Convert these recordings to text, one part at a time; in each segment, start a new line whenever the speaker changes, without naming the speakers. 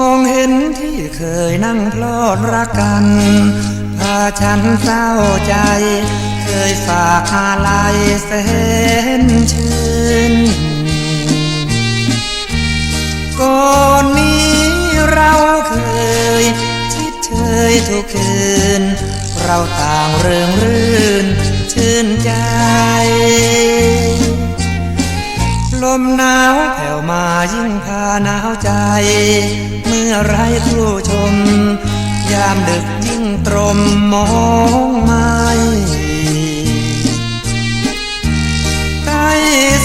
องเห็นที่เคยนั่งพลอดรักกัน พาฉันเศร้าใจ เคยฝากอาลัยแสนชื่น ก่อนนี้เราเคย ชิดเชยทุกคืน เราต่างเริงรื่น ชื่นใจ ลมหนาวแผ่วมายิ่งพาหนาวใจ เมื่อไรผู้ชม ยามดึกยิ่งตรมมองไม่ใต้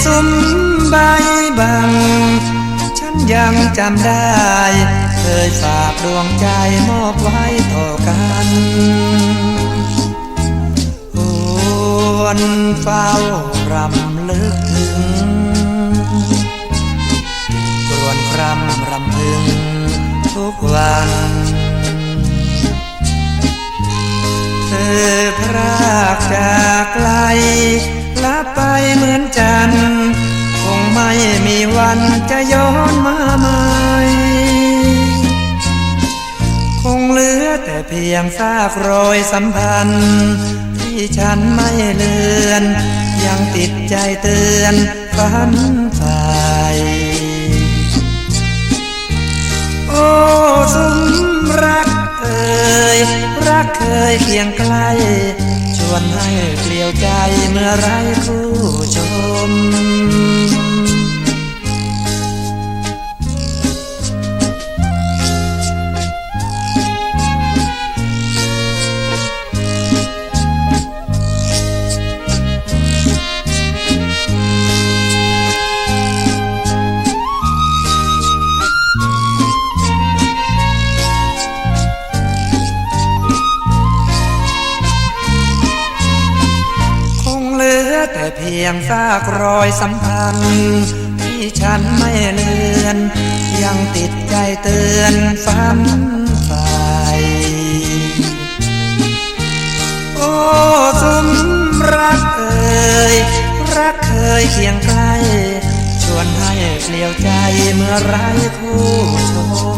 ซุ้มใบบัง ฉันยังจำได้ เคยฝากดวงใจมอบไว้ต่อกันหวนเฝ้ารำลึกถึง รำรำพึงทุกวัน เธอพรากจากไกลลับไปเหมือนจัน คงไม่มีวันจะย้อนมาใหม่คงเหลือแต่เพียงซากรอยสัมพันธ์ ที่ฉันไม่เลือน ยังติดใจเตือนฝันใฝ่ รักเคยเคียงใกล้ ชวนให้เปลี่ยวใจเมื่อไรคู่ แต่เพียงซากรอยสัมพันธ์ที่ฉันไม่เลือน ยังติดใจเตือนฝันใฝ่โอ้สุมรักเอ่ยรักเคยเคียงใกล้ชวนให้เกลียวใจเมื่อไรคู่ชม